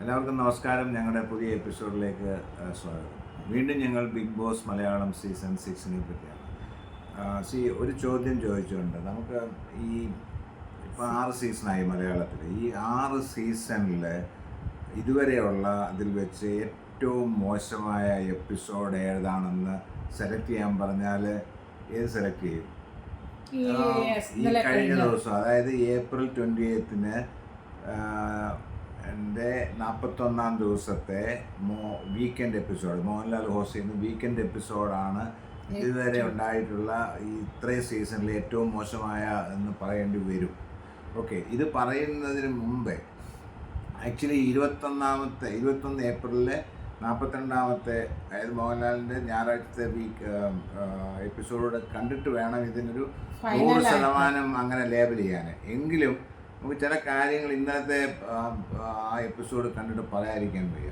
എല്ലാവർക്കും നമസ്കാരം. ഞങ്ങളുടെ പുതിയ എപ്പിസോഡിലേക്ക് സ്വാഗതം. വീണ്ടും ഞങ്ങൾ ബിഗ് ബോസ് മലയാളം സീസൺ സിക്സിനെ പറ്റിയാണ്. സി ഒരു ചോദ്യം ചോദിച്ചുകൊണ്ട് നമുക്ക് ഈ ഇപ്പോൾ ആറ് സീസണായി മലയാളത്തിൽ. ഈ ആറ് സീസണിൽ ഇതുവരെയുള്ള അതിൽ വെച്ച് ഏറ്റവും മോശമായ എപ്പിസോഡ് ഏതാണെന്ന് സെലക്ട് ചെയ്യാൻ പറഞ്ഞാൽ ഏത് സെലക്ട് ചെയ്യും? ഈ കഴിഞ്ഞ ദിവസം അതായത് ഏപ്രിൽ ട്വന്റി എയ്ത്തിന് എന്റെ നാൽപ്പത്തൊന്നാം ദിവസത്തെ മോ വീക്കെൻഡ് എപ്പിസോഡ് മോഹൻലാൽ ചെയ്യുന്ന വീക്കെൻഡ് എപ്പിസോഡാണ് ഇതുവരെ ഉണ്ടായിട്ടുള്ള ഈ ഇത്രയും സീസണിലെ ഏറ്റവും മോശമായ എന്ന് പറയേണ്ടി വരും. ഓക്കെ ഇത് പറയുന്നതിന് മുമ്പേ ആക്ച്വലി ഇരുപത്തൊന്നാമത്തെ ഇരുപത്തൊന്ന് ഏപ്രിലിലെ നാൽപ്പത്തിരണ്ടാമത്തെ അതായത് മോഹൻലാലിന്റെ ഞായറാഴ്ചത്തെ വീക്ക് എപ്പിസോഡ് കണ്ടിട്ട് വേണം ഇതിനൊരു നൂറ് ശതമാനം അങ്ങനെ ലേബൽ ചെയ്യാൻ. എങ്കിലും നമുക്ക് ചില കാര്യങ്ങൾ ഇന്നത്തെ ആ, എപ്പിസോഡ് കണ്ടിട്ട് പറയാതിരിക്കാൻ വയ്യ.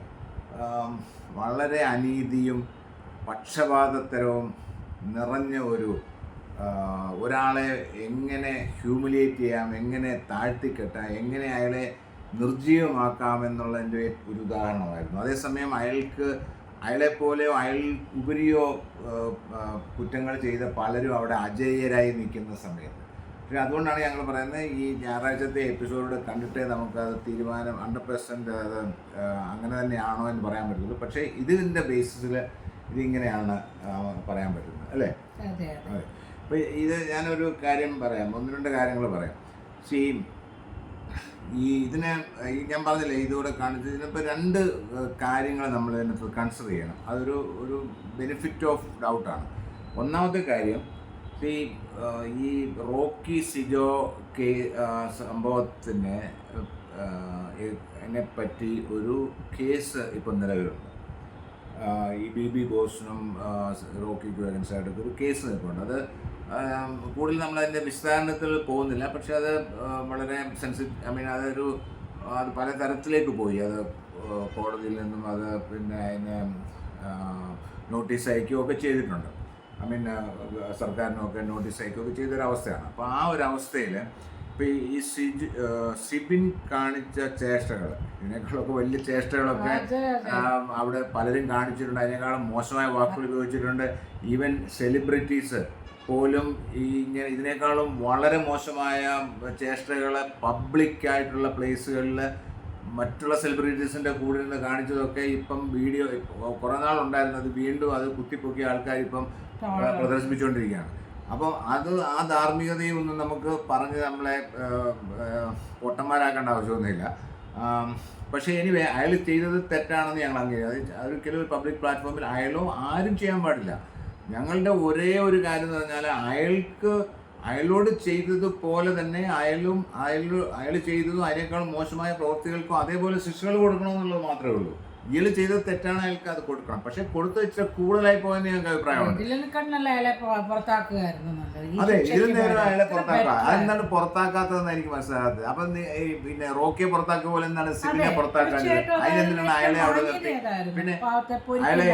വളരെ അനീതിയും പക്ഷപാതത്തരവും നിറഞ്ഞ ഒരു ഒരാളെ എങ്ങനെ ഹ്യൂമിലിയേറ്റ് ചെയ്യാം എങ്ങനെ താഴ്ത്തിക്കെട്ടാം എങ്ങനെ അയാളെ നിർജീവമാക്കാമെന്നുള്ളതിന്റെ ഒരു ഉദാഹരണമായിരുന്നു. അതേസമയം അയാൾക്ക് അയാളെപ്പോലെയോ അയാൾ ഉപരിയോ കുറ്റങ്ങൾ ചെയ്ത പലരും അവിടെ അജയ്യരായി നിൽക്കുന്ന സമയത്ത് പക്ഷേ അതുകൊണ്ടാണ് ഞങ്ങൾ പറയുന്നത് ഈ ഞായറാഴ്ചത്തെ എപ്പിസോഡ് കണ്ടിട്ടേ നമുക്ക് അത് തീരുമാനം ഹൺഡ്രഡ് പെർസെന്റ് അത് അങ്ങനെ തന്നെയാണോ എന്ന് പറയാൻ പറ്റുള്ളൂ. പക്ഷേ ഇതിന്റെ ബേസിസിൽ ഇതിങ്ങനെയാണ് പറയാൻ പറ്റുന്നത് അല്ലേ? അതെ അപ്പോൾ ഇത് ഞാനൊരു കാര്യം പറയാം. ഒന്ന് രണ്ട് കാര്യങ്ങൾ പറയാം. സി ഈ ഇതിനെ ഞാൻ പറഞ്ഞില്ലേ ഇതുകൂടെ കാണിച്ചു ഇതിനിപ്പോൾ രണ്ട് കാര്യങ്ങൾ നമ്മൾ ഇതിനകത്ത് കൺസിഡർ ചെയ്യണം. അതൊരു ഒരു ബെനിഫിറ്റ് ഓഫ് ഡൗട്ടാണ് ഒന്നാമത്തെ കാര്യം ഈ ഈ റോക്കി സിജോ കേ സംഭവത്തിന് എന്നെ പറ്റി ഒരു കേസ് ഇപ്പം നിലവിലുണ്ട്. ഈ ബി ബി ബോസിനും റോക്കി റോക്കിക്കും അഗൻസ്റ്റ് ഒരു കേസ് നിൽപ്പുണ്ട് അത് കൂടുതൽ നമ്മൾ അതിന്റെ വിസ്താരണത്തിൽ പോകുന്നില്ല. പക്ഷെ അത് വളരെ സെൻസി ഐ മീൻ അതൊരു അത് പല തരത്തിലേക്ക് പോയി. അത് കോടതിയിൽ നിന്നും അത് പിന്നെ അതിനെ നോട്ടീസ് അയക്കുകയൊക്കെ ചെയ്തിട്ടുണ്ട്. ഐ മീൻ സർക്കാരിനൊക്കെ നോട്ടീസ് അയക്കുകയൊക്കെ ചെയ്തൊരവസ്ഥയാണ്. അപ്പോൾ ആ ഒരു അവസ്ഥയിൽ ഇപ്പോൾ ഈ സിജ് സിബിൻ കാണിച്ച ചേഷ്ടകൾ ഇതിനേക്കാളൊക്കെ വലിയ ചേഷ്ടകളൊക്കെ അവിടെ പലരും കാണിച്ചിട്ടുണ്ട്. അതിനേക്കാളും മോശമായ വാക്കുകൾ ഉപയോഗിച്ചിട്ടുണ്ട്. ഈവൻ സെലിബ്രിറ്റീസ് പോലും ഈ ഇങ്ങനെ ഇതിനേക്കാളും വളരെ മോശമായ ചേഷ്ടകളെ പബ്ലിക്കായിട്ടുള്ള പ്ലേസുകളിൽ മറ്റുള്ള സെലിബ്രിറ്റീസിന്റെ കൂടെ നിന്ന് കാണിച്ചതൊക്കെ ഇപ്പം വീഡിയോ കുറേ നാളുണ്ടായിരുന്നത് വീണ്ടും അത് കുത്തിപ്പൊക്കിയ ആൾക്കാർ ഇപ്പം പ്രദർശിപ്പിച്ചുകൊണ്ടിരിക്കുകയാണ്. അപ്പോൾ അത് ആ ധാർമ്മികതയും ഒന്നും നമുക്ക് പറഞ്ഞ് നമ്മളെ പൊട്ടന്മാരാക്കേണ്ട ആവശ്യമൊന്നുമില്ല. പക്ഷേ എനിവേ അയാൾ ചെയ്തത് തെറ്റാണെന്ന് ഞങ്ങൾ അംഗീകരിക്കും. അത് ഒരിക്കലും ഒരു പബ്ലിക് പ്ലാറ്റ്ഫോമിൽ അയാളോ ആരും ചെയ്യാൻ പാടില്ല. ഞങ്ങളുടെ ഒരേ ഒരു കാര്യം എന്ന് പറഞ്ഞാൽ അയാൾക്ക് അയാളോട് ചെയ്തതുപോലെ തന്നെ അയാളും അയാൾ അയാൾ ചെയ്തതും അതിനേക്കാൾ മോശമായ പ്രവൃത്തികൾക്കും അതേപോലെ ശിക്ഷകൾ കൊടുക്കണമെന്നുള്ളത് മാത്രമേ ഉള്ളൂ. ഇയാൾ ചെയ്തത് തെറ്റാണ് അയാൾക്ക് അത് കൊടുക്കണം. പക്ഷെ കൊടുത്തു ഇച്ചിരി കൂടുതലായി പോയെന്ന് ഞങ്ങൾക്ക് അഭിപ്രായമാണ് അതെ ഇതിൽ നേരം അയാളെ പുറത്താക്കുക. അതെന്താണ് പുറത്താക്കാത്തതെന്ന് എനിക്ക് മനസ്സിലാകാത്തത്. അപ്പൊ പിന്നെ റോക്കിയെ പുറത്താക്കുക പോലെ എന്താണ് സിബിനെ പുറത്താക്കാൻ അതിനെന്തിനാണ് അയാളെ അവിടെ പിന്നെ അയാളെ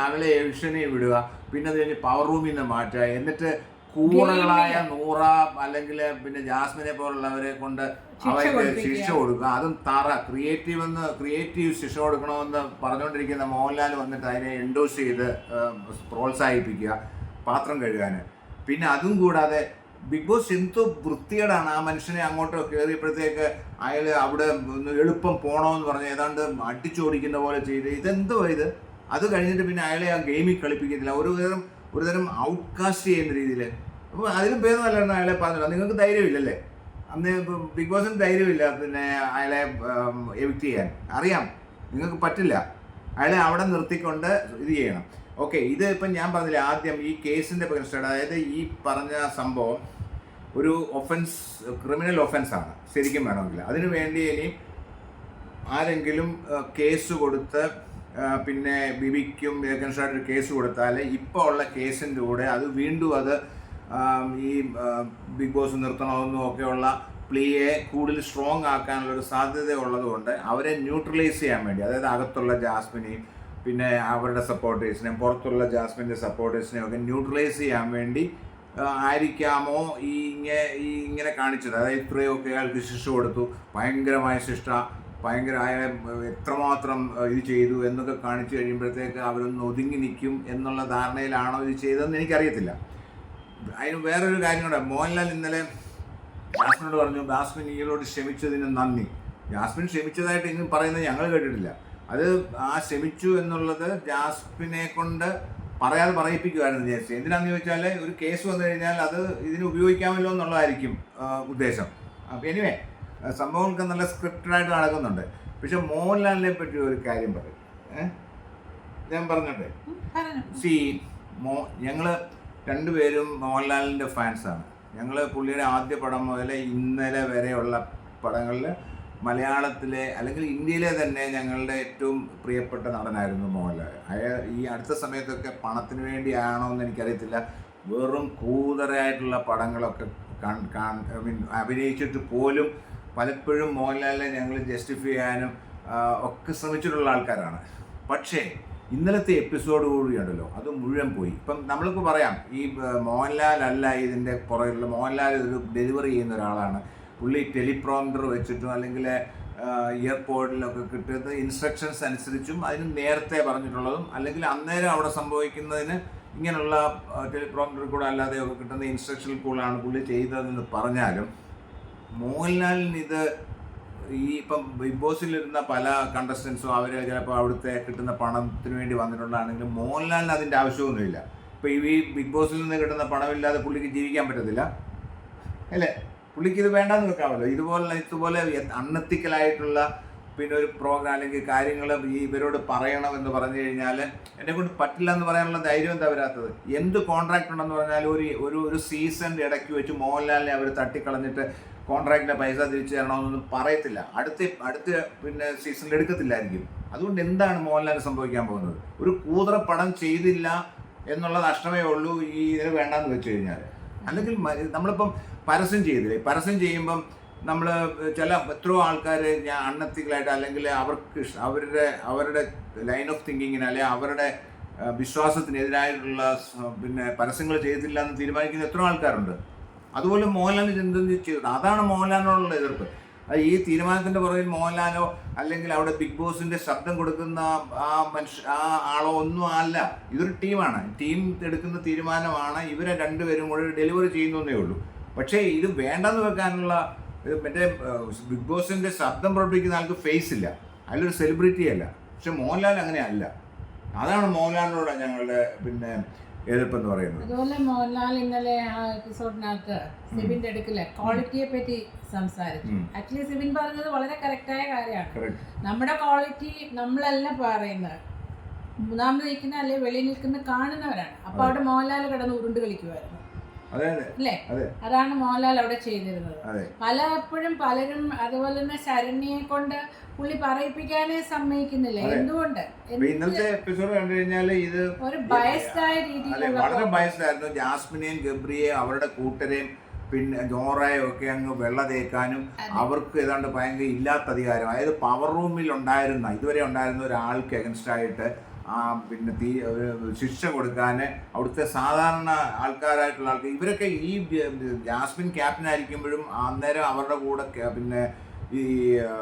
അയാളെ എവിക്ഷനെ വിടുക പിന്നെ അത് കഴിഞ്ഞ് പവർ റൂമിൽ നിന്ന് മാറ്റുക എന്നിട്ട് കൂറകളായ നൂറ അല്ലെങ്കിൽ പിന്നെ ജാസ്മിനെ പോലുള്ളവരെ കൊണ്ട് അവർക്ക് ശിക്ഷ കൊടുക്കുക. അതും തറ. ക്രിയേറ്റീവ് എന്ന് ക്രിയേറ്റീവ് ശിക്ഷ കൊടുക്കണമെന്ന് പറഞ്ഞുകൊണ്ടിരിക്കുന്ന മോഹൻലാൽ വന്നിട്ട് അതിനെ എൻഡോസ് ചെയ്ത് പ്രോത്സാഹിപ്പിക്കുക പാത്രം കഴുകാൻ പിന്നെ അതും കൂടാതെ ബിഗ് ബോസ് എന്തു വൃത്തികേടാണ്. ആ മനുഷ്യനെ അങ്ങോട്ട് കയറിയപ്പോഴത്തേക്ക് അയാൾ അവിടെ എളുപ്പം പോകണമെന്ന് പറഞ്ഞ് ഏതാണ്ട് അടിച്ചോടിക്കുന്ന പോലെ ചെയ്ത്. ഇതെന്തോ ഇത്? അത് കഴിഞ്ഞിട്ട് പിന്നെ അയാളെ ആ ഗെയിമിൽ കളിപ്പിക്കുന്നില്ല ഒരു തരം ഒരു തരം ഔട്ട്കാസ്റ്റ് ചെയ്യുന്ന രീതിയിൽ അപ്പോൾ അതിലും പേര് നല്ലതാണ് അയാളെ പറഞ്ഞില്ല നിങ്ങൾക്ക് ധൈര്യമില്ലല്ലേ? അന്ന് ബിഗ് ബോസിന് ധൈര്യമില്ല പിന്നെ അയാളെ എവിക്ട് ചെയ്യാൻ. അറിയാം. നിങ്ങൾക്ക് പറ്റില്ല. അയാളെ അവിടെ നിർത്തിക്കൊണ്ട് ഇത് ചെയ്യണം. ഓക്കെ ഇത് ഇപ്പം ഞാൻ പറഞ്ഞില്ല ആദ്യം ഈ കേസിന്റെ പ്രശ്നം അതായത് ഈ പറഞ്ഞ സംഭവം ഒരു ഒഫൻസ് ക്രിമിനൽ ഒഫൻസാണ് ശരിക്കും വേണമെങ്കിൽ. അതിനു വേണ്ടി ഇനി ആരെങ്കിലും കേസ് കൊടുത്ത് പിന്നെ ബിബിക്കും ഏകൻഷായിട്ട് കേസ് കൊടുത്താൽ ഇപ്പോൾ ഉള്ള കേസിന്റെ കൂടെ അത് വീണ്ടും അത് ഈ ബിഗ് ബോസ് നിർത്തണമെന്നും ഒക്കെയുള്ള പ്ലീയെ കൂടുതൽ സ്ട്രോങ് ആക്കാനുള്ളൊരു സാധ്യത ഉള്ളതുകൊണ്ട് അവരെ ന്യൂട്രലൈസ് ചെയ്യാൻ വേണ്ടി അതായത് അകത്തുള്ള ജാസ്മിനെയും പിന്നെ അവരുടെ സപ്പോർട്ടേഴ്സിനെയും പുറത്തുള്ള ജാസ്മിന്റെ സപ്പോർട്ടേഴ്സിനെയും ഒക്കെ ന്യൂട്രലൈസ് ചെയ്യാൻ വേണ്ടി ആയിരിക്കാമോ ഈ ഇങ്ങനെ ഈ ഇങ്ങനെ കാണിച്ചത്? അതായത് ഇത്രയൊക്കെ അയാൾക്ക് ശിക്ഷ കൊടുത്തു ഭയങ്കരമായ ശിക്ഷ ഭയങ്കര അയാളെ എത്രമാത്രം ഇത് ചെയ്തു എന്നൊക്കെ കാണിച്ചു കഴിയുമ്പോഴത്തേക്ക് അവരൊന്ന് ഒതുങ്ങി നിൽക്കും എന്നുള്ള ധാരണയിലാണോ ഇത് ചെയ്തതെന്ന് എനിക്കറിയത്തില്ല. അതിന് വേറൊരു കാര്യം കൂടെ. മോഹൻലാൽ ഇന്നലെ ജാസ്മിനോട് പറഞ്ഞു ജാസ്മിൻ ഈയോട് ക്ഷമിച്ചതിന് നന്ദി. ജാസ്മിൻ ക്ഷമിച്ചതായിട്ട് ഇന്നും പറയുന്നത് ഞങ്ങൾ കേട്ടിട്ടില്ല. അത് ആ ക്ഷമിച്ചു എന്നുള്ളത് ജാസ്മിനെ കൊണ്ട് പറയാതെ പറയിപ്പിക്കുകയാണ് വിചാരിച്ചു എന്തിനാണെന്ന് ചോദിച്ചാൽ ഒരു കേസ് വന്നു കഴിഞ്ഞാൽ അത് ഇതിന് ഉപയോഗിക്കാമല്ലോ എന്നുള്ളതായിരിക്കും ഉദ്ദേശം. അപ്പം എനിവേ സംഭവങ്ങൾക്ക് നല്ല സ്ക്രിപ്റ്റഡായിട്ട് നടക്കുന്നുണ്ട്. പക്ഷെ മോഹൻലാലിനെ പറ്റി ഒരു കാര്യം പറയും. ഏഹ് ഞാൻ പറഞ്ഞോട്ടെ? സി മോ ഞങ്ങൾ രണ്ടുപേരും മോഹൻലാലിന്റെ ഫാൻസാണ് ഞങ്ങൾ പുള്ളിയുടെ ആദ്യ പടം മുതൽ ഇന്നലെ വരെയുള്ള പടങ്ങളിൽ മലയാളത്തിലെ അല്ലെങ്കിൽ ഇന്ത്യയിലെ തന്നെ ഞങ്ങളുടെ ഏറ്റവും പ്രിയപ്പെട്ട നടനായിരുന്നു മോഹൻലാൽ. അയാൾ ഈ അടുത്ത സമയത്തൊക്കെ പണത്തിന് വേണ്ടിയാണോ എന്ന് എനിക്കറിയത്തില്ല. വെറും കൂതറായിട്ടുള്ള പടങ്ങളൊക്കെ ഐ മീൻ അഭിനയിച്ചിട്ട് പോലും പലപ്പോഴും മോഹൻലാലിനെ ഞങ്ങൾ ജസ്റ്റിഫൈ ചെയ്യാനും ഒക്കെ ശ്രമിച്ചിട്ടുള്ള ആൾക്കാരാണ്. പക്ഷേ ഇന്നലത്തെ എപ്പിസോഡ് കൂടിയുണ്ടല്ലോ. അത് മുഴുവൻ പോയി. ഇപ്പം നമ്മൾക്ക് പറയാം ഈ മോഹൻലാൽ അല്ല ഇതിന്റെ പുറകിലുള്ള മോഹൻലാൽ ഇത് ഡെലിവറി ചെയ്യുന്ന ഒരാളാണ്. പുള്ളി ടെലിപ്രോംറ്റർ വെച്ചിട്ടും അല്ലെങ്കിൽ ഇയർപോഡിലൊക്കെ കിട്ടുന്ന ഇൻസ്ട്രക്ഷൻസ് അനുസരിച്ചും അതിന് നേരത്തെ പറഞ്ഞിട്ടുള്ളതും അല്ലെങ്കിൽ അന്നേരം അവിടെ സംഭവിക്കുന്നതിന് ഇങ്ങനെയുള്ള ടെലിപ്രോംറ്ററിൽ കൂടെ അല്ലാതെ ഒക്കെ കിട്ടുന്ന ഇൻസ്ട്രക്ഷൻ കൂടെയാണ് പുള്ളി ചെയ്തതെന്ന് പറഞ്ഞാലും മോഹൻലാലിന് ഇത് ഈ ഇപ്പം ബിഗ് ബോസിൽ ഇരുന്ന പല കണ്ടസ്റ്റൻസും അവർ ചിലപ്പോൾ അവിടുത്തെ കിട്ടുന്ന പണത്തിന് വേണ്ടി വന്നിട്ടുണ്ടാണെങ്കിലും മോഹൻലാലിന് അതിന്റെ ആവശ്യമൊന്നുമില്ല. ഇപ്പം ഈ ബിഗ് ബോസിൽ നിന്ന് കിട്ടുന്ന പണമില്ലാതെ പുള്ളിക്ക് ജീവിക്കാൻ പറ്റത്തില്ല. അല്ലേ? പുള്ളിക്ക് ഇത് വേണ്ടാന്ന് വെക്കാമല്ലോ ഇതുപോലെ ഇതുപോലെ അണ്ണത്തിക്കലായിട്ടുള്ള പിന്നെ ഒരു പ്രോഗ്രാം അല്ലെങ്കിൽ കാര്യങ്ങൾ ഇവരോട് പറയണമെന്ന് പറഞ്ഞു കഴിഞ്ഞാൽ എന്നെ കൊണ്ട് പറ്റില്ല എന്ന് പറയാനുള്ള ധൈര്യം എന്താ വരാത്തത്? എന്ത് കോൺട്രാക്ട് ഉണ്ടെന്ന് പറഞ്ഞാൽ ഒരു ഒരു സീസൺ സീസണിന്റെ ഇടയ്ക്ക് വെച്ച് മോഹൻലാലിനെ അവർ തട്ടിക്കളഞ്ഞിട്ട് കോൺട്രാക്റ്റിന്റെ പൈസ തിരിച്ചു തരണമെന്നൊന്നും പറയത്തില്ല. അടുത്ത അടുത്ത പിന്നെ സീസണിൽ എടുക്കത്തില്ലായിരിക്കും. അതുകൊണ്ട് എന്താണ് മോഹൻലാൽ സംഭവിക്കാൻ പോകുന്നത്? ഒരു കൂതറ പടം ചെയ്തില്ല എന്നുള്ള നഷ്ടമേ ഉള്ളൂ ഈ ഇതിന് വേണ്ടാന്ന് വെച്ച് കഴിഞ്ഞാൽ അല്ലെങ്കിൽ നമ്മളിപ്പം പരസ്യം ചെയ്തില്ലേ? പരസ്യം ചെയ്യുമ്പം നമ്മൾ ചില എത്രയോ ആൾക്കാർ ഞാൻ അണ്ണത്തിക്കലായിട്ട് അല്ലെങ്കിൽ അവർക്ക് അവരുടെ അവരുടെ ലൈൻ ഓഫ് തിങ്കിങ്ങിന് അല്ലെങ്കിൽ അവരുടെ വിശ്വാസത്തിനെതിരായിട്ടുള്ള പിന്നെ പരസ്യങ്ങൾ ചെയ്തില്ല എന്ന് തീരുമാനിക്കുന്ന എത്രയോ ആൾക്കാരുണ്ട്. അതുപോലെ മോഹൻലാലിന് എന്തെന്ന് ചെയ്തത് അതാണ് മോഹൻലാലിനോടുള്ള എതിർപ്പ്. ഈ തീരുമാനത്തിന്റെ പുറകിൽ മോഹൻലാലോ അല്ലെങ്കിൽ അവിടെ ബിഗ് ബോസിന്റെ ശബ്ദം കൊടുക്കുന്ന ആ മനുഷ്യ ആ ആളോ ഒന്നും അല്ല. ഇതൊരു ടീമാണ്. ടീം എടുക്കുന്ന തീരുമാനമാണ് ഇവരെ രണ്ടുപേരും കൂടെ ഡെലിവറി ചെയ്യുന്നേ ഉള്ളൂ. പക്ഷേ ഇത് വേണ്ടെന്ന് വെക്കാനുള്ള മറ്റേ ബിഗ് ബോസിന്റെ ശബ്ദം പ്രവർത്തിക്കുന്ന ആൾക്ക് ഫേസ് ഇല്ല. അതിലൊരു സെലിബ്രിറ്റി അല്ല. പക്ഷെ മോഹൻലാൽ അങ്ങനെ അല്ല. അതാണ് മോഹൻലാലിനോട് ഞങ്ങളുടെ പിന്നെ എതിർപ്പെന്ന് പറയുന്നത്. അതുപോലെ മോഹൻലാൽ ഇന്നലെ ആ എപ്പിസോഡിനകത്ത് സിബിന്റെ അടുക്കിൽ ക്വാളിറ്റിയെ പറ്റി സംസാരിച്ചു. ആക്ച്വലി സിബിൻ പറഞ്ഞത് വളരെ കറക്റ്റായ കാര്യമാണ്. നമ്മുടെ ക്വാളിറ്റി നമ്മളല്ല പറയുന്നത്. മൂന്നാമത് നിൽക്കുന്ന അല്ലെ വെളിയിൽ നിൽക്കുന്ന കാണുന്നവരാണ്. അപ്പൊ അവിടെ മോഹൻലാൽ കിടന്ന് ഉരുണ്ട് കളിക്കുമായിരുന്നു അല്ലേ അതാണ് മോഹൻലാൽ അവിടെ ചെയ്തിരുന്നത്. പലപ്പോഴും പലരും അതുപോലെ തന്നെ ശരണ്യെ കൊണ്ട് പുള്ളി പറയിപ്പിക്കാനേ സമ്മതിക്കുന്നില്ല. എന്തുകൊണ്ട്? ഇന്നത്തെ എപ്പിസോഡ് കണ്ടു കഴിഞ്ഞാൽ ഇത് ഒരു ബയസ്ഡായ രീതിയിൽ വളരെ ബയസ്ഡായിരുന്നു ജാസ്മിനെയും ഗബ്രിയെ അവരുടെ കൂട്ടരെയും പിന്നെ ജോറയും ഒക്കെ അങ്ങ് വെള്ള തേക്കാനും അവർക്ക് ഏതാണ്ട് ഭയങ്കര ഇല്ലാത്ത അധികാരം. അതായത് പവർ റൂമിൽ ഉണ്ടായിരുന്ന ഇതുവരെ ഉണ്ടായിരുന്ന ഒരാൾക്ക് അഗൻസ്റ്റ് ആയിട്ട് പിന്നെ തീ ഒരു ശിക്ഷ കൊടുക്കാൻ അവിടുത്തെ സാധാരണ ആൾക്കാരായിട്ടുള്ള ആൾക്കാർ ഇവരൊക്കെ ഈ ജാസ്മിൻ ക്യാപ്റ്റൻ ആയിരിക്കുമ്പോഴും അന്നേരം അവരുടെ കൂടെ പിന്നെ ഈ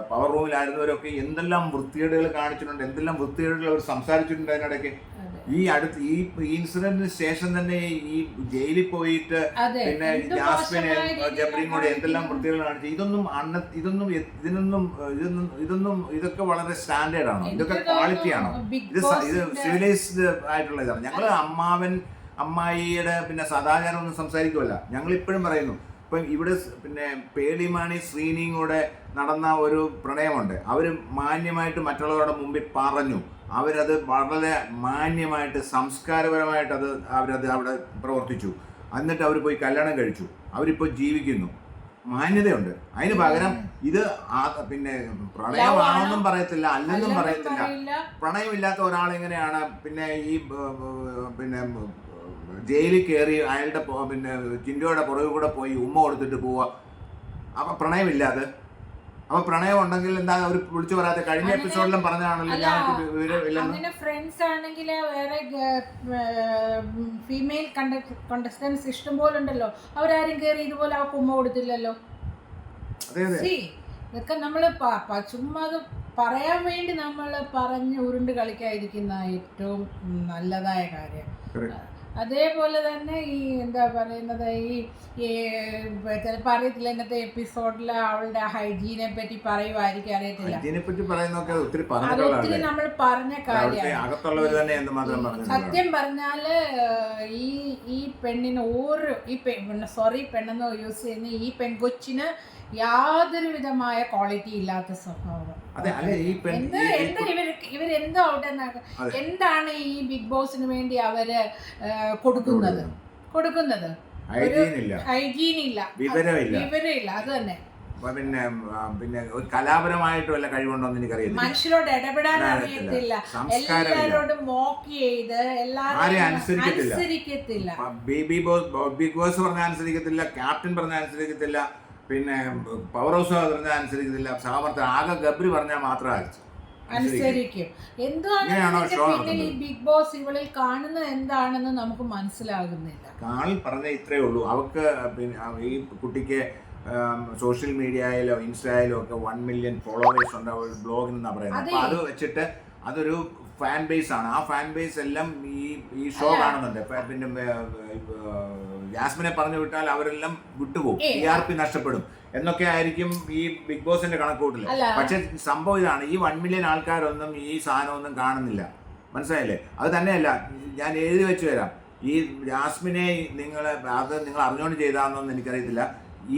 പവർ റൂമിലായിരുന്നവരൊക്കെ എന്തെല്ലാം വൃത്തികേടുകൾ കാണിച്ചിട്ടുണ്ട് എന്തെല്ലാം വൃത്തികേടുകൾ അവർ സംസാരിച്ചിട്ടുണ്ട് അതിനിടയ്ക്ക് അതെ. ഈ അടുത്ത് ഈ ഇൻസിഡന്റിന് ശേഷം തന്നെ ഈ ജയിലിൽ പോയിട്ട് പിന്നെ ജാസ്മിനെ ജബ്രീം ജബ്രിയും കൂടെ എന്തെല്ലാം വൃത്തികൾ കാണിച്ചു ഇതൊന്നും അണ്ണ ഇതൊന്നും ഇതിനൊന്നും ഇതൊന്നും ഇതൊന്നും ഇതൊക്കെ വളരെ സ്റ്റാൻഡേർഡ് ആണോ? ഇതൊക്കെ ക്വാളിറ്റി ആണോ? ഇത് ഇത് സിവിലൈസ്ഡ് ആയിട്ടുള്ള ഇതാണ്. ഞങ്ങൾ അമ്മാവൻ അമ്മായിയുടെ പിന്നെ സദാചാരം ഒന്നും സംസാരിക്കുമല്ല ഞങ്ങൾ ഇപ്പോഴും പറയുന്നു ഇപ്പം ഇവിടെ പിന്നെ പേളിമാണി ശ്രീനിയും കൂടെ നടന്ന ഒരു പ്രണയമുണ്ട്. അവർ മാന്യമായിട്ട് മറ്റുള്ളവരുടെ മുമ്പിൽ പറഞ്ഞു. അവരത് വളരെ മാന്യമായിട്ട് സംസ്കാരപരമായിട്ട് അത് അവരത് അവിടെ പ്രവർത്തിച്ചു. എന്നിട്ട് അവർ പോയി കല്യാണം കഴിച്ചു. അവരിപ്പോൾ ജീവിക്കുന്നു. മാന്യതയുണ്ട്. അതിന് പകരം ഇത് പിന്നെ പ്രണയമാണെന്നും പറയത്തില്ല അല്ലെന്നും പറയത്തില്ല. പ്രണയമില്ലാത്ത ഒരാൾ എങ്ങനെയാണ് പിന്നെ ഈ പിന്നെ ജയിലിൽ കയറി അയാളുടെ പിന്നെ ചിന്തയുടെ പുറകെ കൂടെ പോയി ഉമ്മ കൊടുത്തിട്ട് പോവുക. അപ്പം പ്രണയമില്ലാതെ അപ്പൊ പ്രണയം ഉണ്ടെങ്കിൽ എന്താ അവർ വിളിച്ചു പറയാത്ത? കഴിഞ്ഞ എപ്പിസോഡിലും പറഞ്ഞതാണല്ലോ ഞാൻ ഞങ്ങൾക്ക് ഫ്രണ്ട്സ് ആണെങ്കിൽ വേറെ ഫീമെയിൽ കണ്ടസ്റ്റൻസ് ഇഷ്ടം പോലെ ഉണ്ടല്ലോ അവരാരും കയറി ഇതുപോലെ ആ കുമ്മ കൊടുത്തില്ലല്ലോ. ഇതൊക്കെ നമ്മൾ ചുമ്മാ അത് പറയാൻ വേണ്ടി നമ്മൾ പറഞ്ഞ് ഉരുണ്ട് കളിക്കാതിരിക്കുന്ന ഏറ്റവും നല്ലതായ കാര്യം. അതേപോലെ തന്നെ ഈ എന്താ പറയുന്നത് ഈ ചിലപ്പോൾ അറിയത്തില്ല ഇന്നത്തെ എപ്പിസോഡിൽ അവളുടെ ഹൈജീനെ പറ്റി പറയുമായിരിക്കും അറിയത്തില്ല. ഹൈജീനെ പറ്റി പറയുന്നൊക്കെ ഒത്തിരി ഒത്തിരി നമ്മൾ പറഞ്ഞ കാര്യം സത്യം പറഞ്ഞാൽ ഈ ഈ പെണ്ണിന് ഓരോ ഈ സോറി പെണ്ണെന്ന് യൂസ് ചെയ്യുന്ന ഈ പെൺകൊച്ചിന് യാതൊരു വിധമായ ക്വാളിറ്റി ഇല്ലാത്ത സ്വഭാവം. അതെ അല്ലെ ഈ പെൺ എന്ത് ഈ- ഈ എന്ത് ഇവർ ഇവരെന്തോ. എന്താണ് ഈ ബിഗ് ബോസിന് വേണ്ടി അവർ ഏഹ്, കൊടുക്കുന്നത്? കൊടുക്കുന്നത്. ഹൈജീൻ ഇല്ല ഹൈജീൻ ഇല്ല വിവരമില്ല. വിവരമില്ല. അത് തന്നെ. അപ്പൊ പിന്നെ ആ, പിന്നെ ഒരു കലാപരമായിട്ട് വല്ല കഴിവുണ്ടോ എന്ന് എനിക്കറിയില്ല മനുഷ്യരോട് ഇടപെടാൻ അറിയത്തില്ല. അറിയത്തില്ല. സംസ്കാരമില്ല. എല്ലാരോടും മോക്ക് ചെയ്ത് ആരെയും എല്ലാവരും അനുസരിക്കത്തില്ല. അനുസരിക്കത്തില്ല ബി ബോസ് ബിഗ് ബോസ് പറഞ്ഞ അനുസരിക്കത്തില്ല ക്യാപ്റ്റൻ പറഞ്ഞ അനുസരിക്കത്തില്ല. പിന്നെ പവർ ഹൗസ് പറഞ്ഞാൽ അനുസരിക്കുന്നില്ല. സാമർത്ഥ്യം ആകെ ഗബ്രി പറഞ്ഞാൽ മാത്രം അയച്ചു അനുസരിക്കും. എന്താണ് പിന്നിൽ ഈ ബിഗ് ബോസ് ഇവളിൽ കാണുന്നത് എന്താണെന്ന് നമുക്ക് മനസ്സിലാകുന്നില്ല. കാണൽ പറഞ്ഞ ഇത്രേ ഉള്ളൂ. അവക്ക് പിന്നെ ഈ കുട്ടിക്ക് സോഷ്യൽ മീഡിയയിലോ ഇൻസ്റ്റയിലോ ഒക്കെ വൺ മില്യൺ ഫോളോവേഴ്സ് ഉണ്ട്. അവൾ ബ്ലോഗിൽ നിന്നാണ് പറയുന്നത്. അപ്പൊ അത് വെച്ചിട്ട് അതൊരു ഫാൻ ബേസ് ആണ്. ആ ഫാൻ ബേസ് എല്ലാം ഈ ഈ ഷോ. കാണുന്നുണ്ട്. പിന്നെ ജാസ്മിനെ പറഞ്ഞു വിട്ടാൽ അവരെല്ലാം വിട്ടുപോകും. ഇ ടി ആർ പി നഷ്ടപ്പെടും. എന്നൊക്കെ ആയിരിക്കും ഈ ബിഗ് ബോസിന്റെ കണക്കൂട്ടിൽ. പക്ഷെ സംഭവം ഇതാണ്. ഈ വൺ മില്യൺ ആൾക്കാരൊന്നും ഈ സാധനമൊന്നും കാണുന്നില്ല. മനസ്സിലായില്ലേ? അത് തന്നെയല്ല ഞാൻ എഴുതി വെച്ച് തരാം. ഈ ജാസ്മിനെ നിങ്ങൾ അത് നിങ്ങൾ അറിഞ്ഞുകൊണ്ട് ചെയ്താന്നൊന്നും എനിക്കറിയത്തില്ല.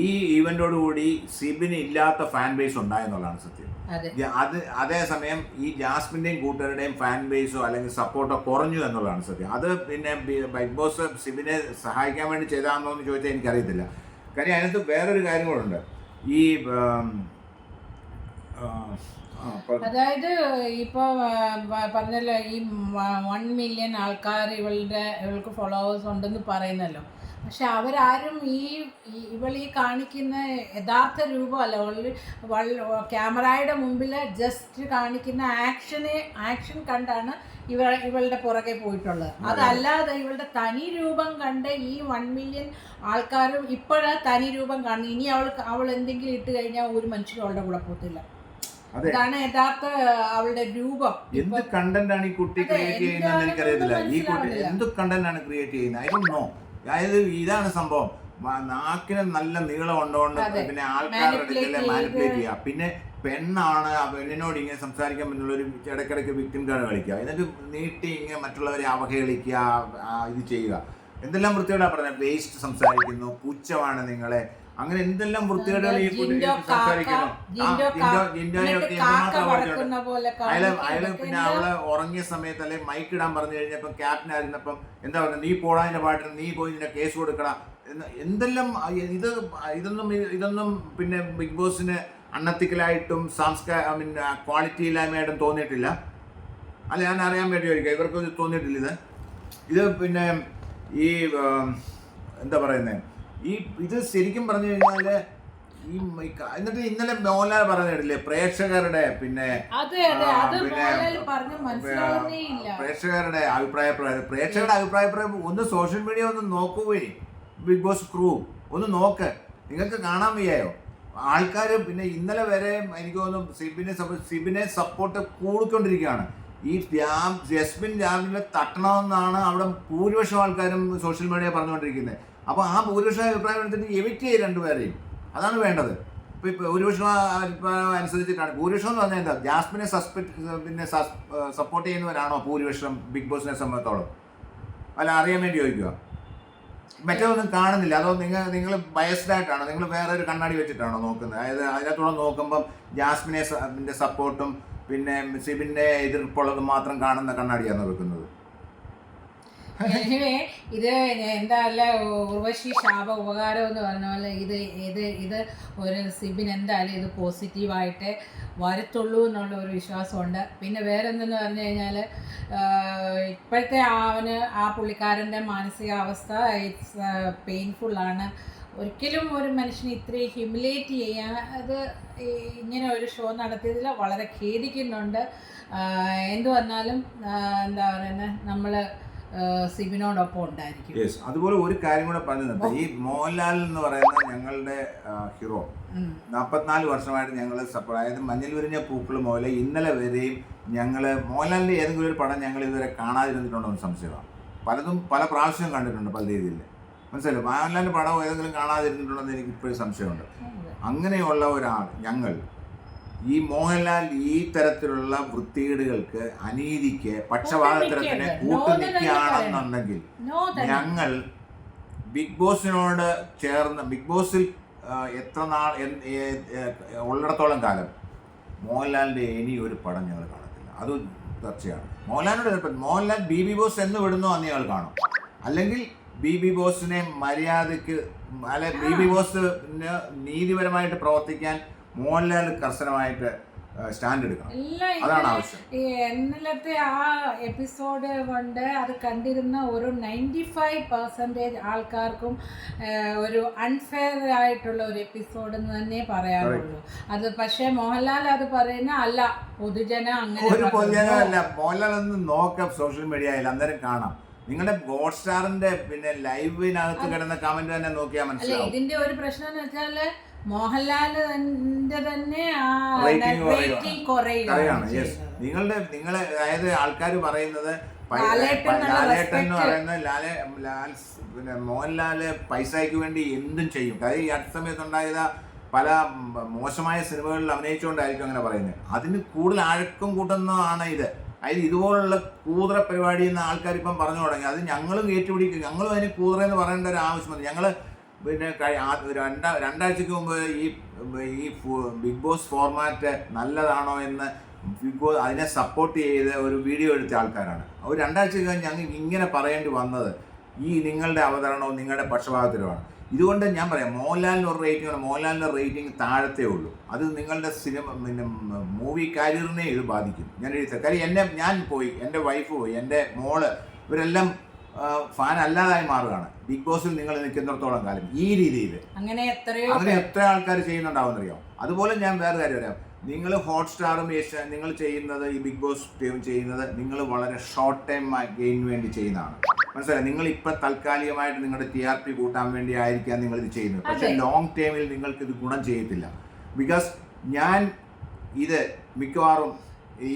ഈ ഈവന്റോട് കൂടി സിബിന് ഇല്ലാത്ത ഫാൻ ബേസ് ഉണ്ടായെന്നുള്ളതാണ് സത്യം. അതെ. അതേസമയം ഈ ജാസ്മിന്റെയും കൂട്ടരുടെയും ഫാൻ ബേസോ അല്ലെങ്കിൽ സപ്പോർട്ടോ കുറഞ്ഞു എന്നുള്ളതാണ് സത്യം. അത് പിന്നെ ബൈക്ക് ബിഗ് ബോസ് സിബിനെ സഹായിക്കാൻ വേണ്ടി ചെയ്താന്നോ എന്ന് ചോദിച്ചാൽ എനിക്കറിയത്തില്ല. കാര്യം അതിനകത്ത് വേറൊരു കാര്യം കൂടെ ഈ അതായത് ഇപ്പൊ പറഞ്ഞല്ലോ ഈ വൺ മില്യൺ ആൾക്കാർ ഇവളുടെ ഇവൾക്ക് ഫോളോവേഴ്സ് ഉണ്ടെന്ന് പറയുന്നല്ലോ. പക്ഷെ അവരാരും ഈ ഇവൾ ഈ കാണിക്കുന്ന യഥാർത്ഥ രൂപമല്ല. വൾ- ക്യാമറയുടെ മുമ്പിൽ ജസ്റ്റ് കാണിക്കുന്ന ആക്ഷനെ ആക്ഷൻ കണ്ടാണ് ഇവ ഇവളുടെ പുറകെ പോയിട്ടുള്ളത്. അതല്ലാതെ ഇവളുടെ തനി രൂപം കണ്ട് ഈ വൺ മില്യൺ ആൾക്കാരും ഇപ്പോഴാ തനി രൂപം കാണുന്നത്. ഇനി അവൾ അവൾ എന്തെങ്കിലും ഇട്ട് കഴിഞ്ഞാൽ ഒരു മനുഷ്യരും അവളുടെ കൂടെ പോകത്തില്ല. അതാണ് യഥാർത്ഥ അവളുടെ രൂപം. എന്ത് കണ്ടന്റ് ആണ് ഈ കുട്ടി ക്രിയേറ്റ് ചെയ്യുന്നത് എനിക്കറിയത്തില്ല. ഈ കുട്ടി എന്ത് കണ്ടന്റ് ആണ് ക്രിയേറ്റ് ചെയ്യുന്നത്? ഐ ഡോ നോ അതായത് ഇതാണ് സംഭവം. നാക്കിനെ നല്ല നീളം ഉണ്ടോണ്ട് പിന്നെ ആൾക്കാരുടെ മാനിപ്പുലേറ്റ് ചെയ്യുക പിന്നെ പെണ്ണാണ് ആ പെണ്ണിനോട് ഇങ്ങനെ സംസാരിക്കാൻ പറ്റുന്ന ഒരു ഇടയ്ക്കിടയ്ക്ക് വിക്ടിം കാർഡ് കളിക്കുക. എന്നിട്ട് നീട്ടി ഇങ്ങനെ മറ്റുള്ളവരെ അവഹേളിക്കുക ഇത് ചെയ്യുക. എന്തെല്ലാം വൃത്തിയോടാ പറഞ്ഞത് വേസ്റ്റ് സംസാരിക്കുന്നു പുച്ഛമാണ് നിങ്ങളെ. അങ്ങനെ എന്തെല്ലാം വൃത്തികേടുകൾ ഈ അയാൾ പിന്നെ? അവൾ ഉറങ്ങിയ സമയത്ത് അല്ലെ മൈക്ക് ഇടാൻ പറഞ്ഞു കഴിഞ്ഞപ്പം ക്യാപ്റ്റൻ ആയിരുന്നപ്പം എന്താ പറയുക നീ പോടാതിന്റെ പാട്ടിന് നീ പോയി നിന്റെ കേസ് കൊടുക്കടാ. എന്തെല്ലാം ഇത് ഇതൊന്നും ഇതൊന്നും പിന്നെ ബിഗ് ബോസിന് അണ്ണത്തിക്കലായിട്ടും സാംസ്കാര ഐ മീൻ ക്വാളിറ്റി ഇല്ലായ്മയായിട്ടും തോന്നിയിട്ടില്ല. അല്ല ഞാൻ അറിയാൻ വേണ്ടി ചോദിക്കാം. ഇവർക്ക് ഇത് തോന്നിയിട്ടില്ല ഇത്? ഇത് പിന്നെ ഈ എന്താ പറയുന്നത് ഈ ഇത് ശരിക്കും പറഞ്ഞു കഴിഞ്ഞാൽ ഈ എന്നിട്ട് ഇന്നലെ മോഹൻലാൽ പറഞ്ഞിട്ടില്ലേ പ്രേക്ഷകരുടെ പിന്നെ പ്രേക്ഷകരുടെ അഭിപ്രായ പ്രേക്ഷകരുടെ അഭിപ്രായ ഒന്ന് സോഷ്യൽ മീഡിയ ഒന്ന് നോക്കുവേ ബിഗ് ബോസ് ക്രൂ. ഒന്ന് നോക്ക്. നിങ്ങൾക്ക് കാണാൻ വയ്യായോ? ആൾക്കാർ പിന്നെ ഇന്നലെ വരെ എനിക്ക് തോന്നുന്നു സിബിനെ സിബിനെ സപ്പോർട്ട് കൂടിക്കൊണ്ടിരിക്കുകയാണ്. ഈ രാം ജസ്മിൻ ജാമിനെ തട്ടണമെന്നാണ് അവിടെ ഭൂരിപക്ഷം ആൾക്കാരും സോഷ്യൽ മീഡിയ പറഞ്ഞുകൊണ്ടിരിക്കുന്നത്. അപ്പോൾ ആ ഭൂരിപക്ഷം അഭിപ്രായം എടുത്തിട്ട് എവിറ്റ് ചെയ്യും രണ്ടുപേരെയും. അതാണ് വേണ്ടത്. ഇപ്പോൾ ഇപ്പോൾ ഭൂരിപക്ഷം അനുസരിച്ചിട്ടാണ്. ഭൂരിപക്ഷം എന്ന് പറഞ്ഞാൽ എന്താ? ജാസ്മിനെ സസ്പെക്ട് പിന്നെ സപ്പോർട്ട് ചെയ്യുന്നവരാണോ ഭൂരിപക്ഷം ബിഗ് ബോസിനെ സംബന്ധിച്ചോളം? അല്ല അറിയാൻ വേണ്ടി ചോദിക്കുക മറ്റൊന്നും കാണുന്നില്ല. അതോ നിങ്ങൾ നിങ്ങൾ ബയസ്ഡ് ആയിട്ടാണോ? നിങ്ങൾ വേറെ ഒരു കണ്ണാടി വെച്ചിട്ടാണോ നോക്കുന്നത്? അതായത് അതിനകത്തോളം നോക്കുമ്പം ജാസ്മിനെ സപ്പോർട്ടും പിന്നെ സിബിന്റെ എതിർപ്പുള്ളത് മാത്രം കാണുന്ന കണ്ണാടിയാണ് വെക്കുന്നത്? ഇത് എന്താ അല്ല ഉർവശി ശാപ ഉപകാരം എന്ന് പറഞ്ഞ പോലെ ഇത് ഇത് ഇത് ഒരു സിബിൻ എന്തായാലും ഇത് പോസിറ്റീവായിട്ട് വരത്തുള്ളൂ എന്നുള്ള ഒരു വിശ്വാസമുണ്ട്. പിന്നെ വേറെ എന്തെന്ന് പറഞ്ഞു കഴിഞ്ഞാൽ ഇപ്പോഴത്തെ അവന് ആ പുള്ളിക്കാരന്റെ മാനസികാവസ്ഥ ഇറ്റ്സ് പെയിൻഫുള്ളാണ് ഒരിക്കലും ഒരു മനുഷ്യനെ ഇത്രയും ഹ്യൂമിലേറ്റ് ചെയ്യാൻ അത് ഇങ്ങനെ ഒരു ഷോ നടത്തിയതിൽ വളരെ ഖേദിക്കുന്നുണ്ട്. എന്തു വന്നാലും എന്താ പറയുന്നത് നമ്മൾ സിബിനോടൊപ്പം ഉണ്ടായിരിക്കും. യെസ് അതുപോലെ ഒരു കാര്യം കൂടെ പറഞ്ഞു ഈ മോഹൻലാൽ എന്ന് പറയുന്ന ഞങ്ങളുടെ ഹീറോ. നാൽപ്പത്തിനാല് വർഷമായിട്ട് ഞങ്ങൾ അതായത് മഞ്ഞൾ വിരിഞ്ഞ പൂക്കൾ മോലെ ഇന്നലെ വരെയും ഞങ്ങൾ മോഹൻലാലിന്റെ ഏതെങ്കിലും ഒരു പടം ഞങ്ങൾ ഇതുവരെ കാണാതിരുന്നിട്ടുണ്ടോ എന്ന് സംശയമാണ്. പലതും പല പ്രാവശ്യം കണ്ടിട്ടുണ്ട് പല രീതിയിൽ മനസ്സിലായി മോഹൻലാലിന്റെ പടം ഏതെങ്കിലും കാണാതിരുന്നിട്ടുണ്ടോ എന്ന് എനിക്ക് ഇപ്പോഴും സംശയമുണ്ട്. അങ്ങനെയുള്ള ഒരാൾ ഞങ്ങൾ ഈ മോഹൻലാൽ ഈ തരത്തിലുള്ള വൃത്തികേടുകൾക്ക് അനീതിക്ക് പക്ഷപാതത്തിന് കൂട്ടുനിൽക്കരുത്. കൂട്ടു നോന്ന് തന്നെ നിൽക്കുകയാണെന്നുണ്ടെങ്കിൽ നോ തന്നെ ഞങ്ങൾ ബിഗ് ബോസിനോട് ചേർന്ന് ബിഗ് ബോസിൽ എത്ര നാൾ ഉള്ളിടത്തോളം കാലം മോഹൻലാലിന്റെ ഇനി ഒരു പടം ഞങ്ങൾ കാണത്തില്ല. അത് തീർച്ചയാണ്. മോഹൻലാലിനോട് മോഹൻലാൽ ബി ബി ബോസ് എന്ന് വിടുന്നോ അന്ന് ഞങ്ങൾ കാണും. അല്ലെങ്കിൽ ബി ബി ബോസിനെ മര്യാദയ്ക്ക് അല്ലെ ബി ബി ബോസിന് നീതിപരമായിട്ട് പ്രവർത്തിക്കാൻ മോഹൻലാൽ കർശനമായിട്ട് സ്റ്റാൻഡ് എടുക്കണം. എല്ലാം അതാണ് ഇന്നലെ ആവശ്യം ഇന്നലത്തെ ആ എപ്പിസോഡ് കൊണ്ട് അത് കണ്ടിരുന്ന ഒരു നയന്റി ഫൈവ് പെർസെന്റേജ് ആൾക്കാർക്കും ഒരു അൺഫെയർ ആയിട്ടുള്ള ഒരു എപ്പിസോഡ് എന്ന് തന്നെ പറയാറുള്ളൂ അത് പക്ഷേ മോഹൻലാൽ അത് പറയുന്ന അല്ല പൊതുജന അങ്ങനെ മോഹൻലാൽ ഒന്ന് നോക്കാം സോഷ്യൽ മീഡിയയിൽ അന്നേരം കാണാം. നിങ്ങളുടെ ഹോട്ട്സ്റ്റാറിന്റെ പിന്നെ ലൈവിനകത്ത് കിടന്ന കമന്റ് തന്നെ നോക്കിയാൽ അല്ല മനസ്സിലാവും ഇതിന്റെ ഒരു പ്രശ്നം എന്ന് വെച്ചാൽ മോഹൻലാലിന്റെ തന്നെ ആ Rating കുറയുകയാണ്. റേറ്റിംഗ് കുറയുകയാണ് അറിയാണ് യെസ് ചെയ്യുന്നത്. നിങ്ങളുടെ നിങ്ങളെ അതായത് ആൾക്കാർ പറയുന്നത് പൈ- ലാലേട്ടൻ എന്ന് respect. പറയുന്നത് ലാലെ ലാൽ പിന്നെ മോഹൻലാൽ പൈസയ്ക്ക് വേണ്ടി എന്തും ചെയ്യും കാര്യം ഈ അടുത്ത സമയത്ത് ഉണ്ടായത് പല മോശമായ സിനിമകളിൽ അഭിനയിച്ചുകൊണ്ടായിരിക്കും അങ്ങനെ പറയുന്നത് അതിന് കൂടുതൽ ആഴക്കം കൂട്ടുന്നതാണ് ഇത് അതായത് ഇതുപോലുള്ള കൂതറ പരിപാടി എന്ന ആൾക്കാർ ഇപ്പം പറഞ്ഞു തുടങ്ങി. അത് ഞങ്ങളും ഏറ്റുപിടിക്കും. ഞങ്ങളും അതിന് കൂതറ എന്ന് പറയേണ്ട ഒരു ആവശ്യമുണ്ട് ഞങ്ങൾ പിന്നെ രണ്ടാ രണ്ടാഴ്ചക്ക് മുമ്പ് ഈ ഈ ബിഗ് ബോസ് ഫോർമാറ്റ് നല്ലതാണോ എന്ന് ബിഗ് ബോസ് അതിനെ സപ്പോർട്ട് ചെയ്ത് ഒരു വീഡിയോ എടുത്ത ആൾക്കാരാണ്. അവർ രണ്ടാഴ്ച കഴിഞ്ഞ് ഞങ്ങൾക്ക് ഇങ്ങനെ പറയേണ്ടി വന്നത് ഈ നിങ്ങളുടെ അവതരണവും നിങ്ങളുടെ പക്ഷപാതത്തിലുമാണ്. ഇതുകൊണ്ട് ഞാൻ പറയാം മോഹൻലാലിന്റെ ഒരു റേറ്റിംഗ് മോഹൻലാലിന്റെ റേറ്റിംഗ് താഴത്തേ ഉള്ളൂ. അത് നിങ്ങളുടെ സിനിമ പിന്നെ മൂവി കരിയറിനെ ഇത് ബാധിക്കും. ഞാൻ എഴുതി കാര്യം എന്നെ ഞാൻ പോയി എന്റെ വൈഫ് പോയി എന്റെ മോൾ ഇവരെല്ലാം ഫാൻ അല്ലാതായി മാറുകയാണ്. ബിഗ് ബോസിൽ നിങ്ങൾ നിൽക്കുന്നിടത്തോളം കാലം ഈ രീതിയിൽ. അങ്ങനെ എത്രയോ അങ്ങനെ എത്ര ആൾക്കാർ ചെയ്യുന്നുണ്ടാവും അറിയാം അതുപോലെ ഞാൻ വേറെ കാര്യം പറയാം. നിങ്ങൾ ഹോട്ട്സ്റ്റാറും ഏഷ്യ നിങ്ങൾ ചെയ്യുന്നത് ഈ ബിഗ് ബോസ് ടീം ചെയ്യുന്നത് നിങ്ങൾ വളരെ ഷോർട്ട് ടൈം ഗെയിന് വേണ്ടി ചെയ്യുന്നതാണ്. മനസ്സിലായി? നിങ്ങൾ ഇപ്പൊ താൽക്കാലികമായിട്ട് നിങ്ങളുടെ ടി ആർ പി കൂട്ടാൻ വേണ്ടി ആയിരിക്കാം നിങ്ങൾ ഇത് ചെയ്യുന്നത്. പക്ഷെ ലോങ് ടേമിൽ നിങ്ങൾക്ക് ഇത് ഗുണം ചെയ്യത്തില്ല. ബിക്കോസ് ഞാൻ ഇത് മിക്കവാറും ഈ